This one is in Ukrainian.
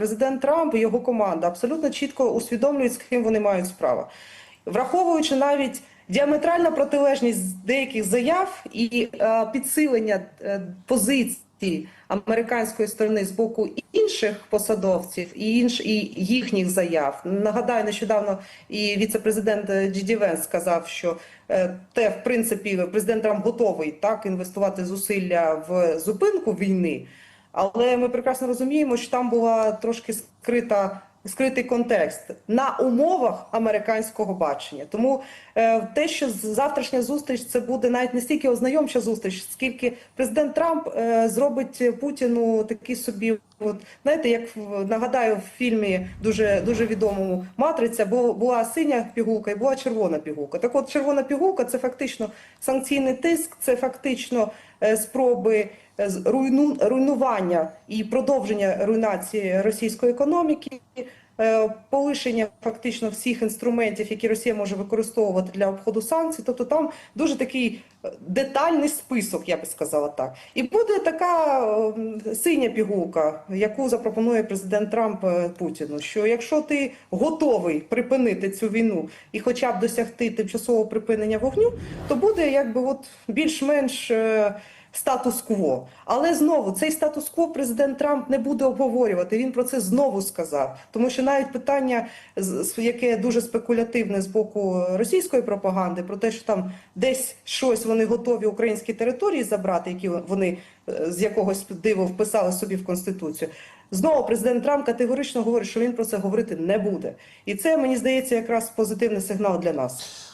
президент Трамп і його команда абсолютно чітко усвідомлюють, з ким вони мають справу. Враховуючи навіть діаметральна протилежність деяких заяв і е, підсилення е, позицій американської сторони з боку інших посадовців і інш і їхніх заяв. Нагадаю, нещодавно і віце-президент Джіді Венс сказав, що е, те, в принципі, президент Трамп готовий так інвестувати зусилля в зупинку війни. Але ми прекрасно розуміємо, що там була трошки скрита скритий контекст на умовах американського бачення. Тому е, те, що завтрашня зустріч це буде навіть не стільки ознайомча зустріч, скільки президент Трамп е, зробить Путіну такий собі. От знаєте, як нагадаю в фільмі дуже дуже відомому Матриця, бо була синя пігулка і була червона пігулка. Так от червона пігулка це фактично санкційний тиск, це фактично е, спроби е, руйну, руйнування і продовження руйнації російської економіки. Е, Полишення фактично всіх інструментів, які Росія може використовувати для обходу санкцій, тобто там дуже такий е, детальний список, я би сказала так. І буде така е, синя пігулка, яку запропонує президент Трамп Путіну. Що якщо ти готовий припинити цю війну і хоча б досягти тимчасового припинення вогню, то буде якби от більш-менш. Статус-кво, але знову цей статус-кво президент Трамп не буде обговорювати. Він про це знову сказав, тому що навіть питання, яке дуже спекулятивне з боку російської пропаганди, про те, що там десь щось вони готові українські території забрати, які вони е, з якогось диву вписали собі в конституцію. Знову президент Трамп категорично говорить, що він про це говорити не буде, і це мені здається якраз позитивний сигнал для нас.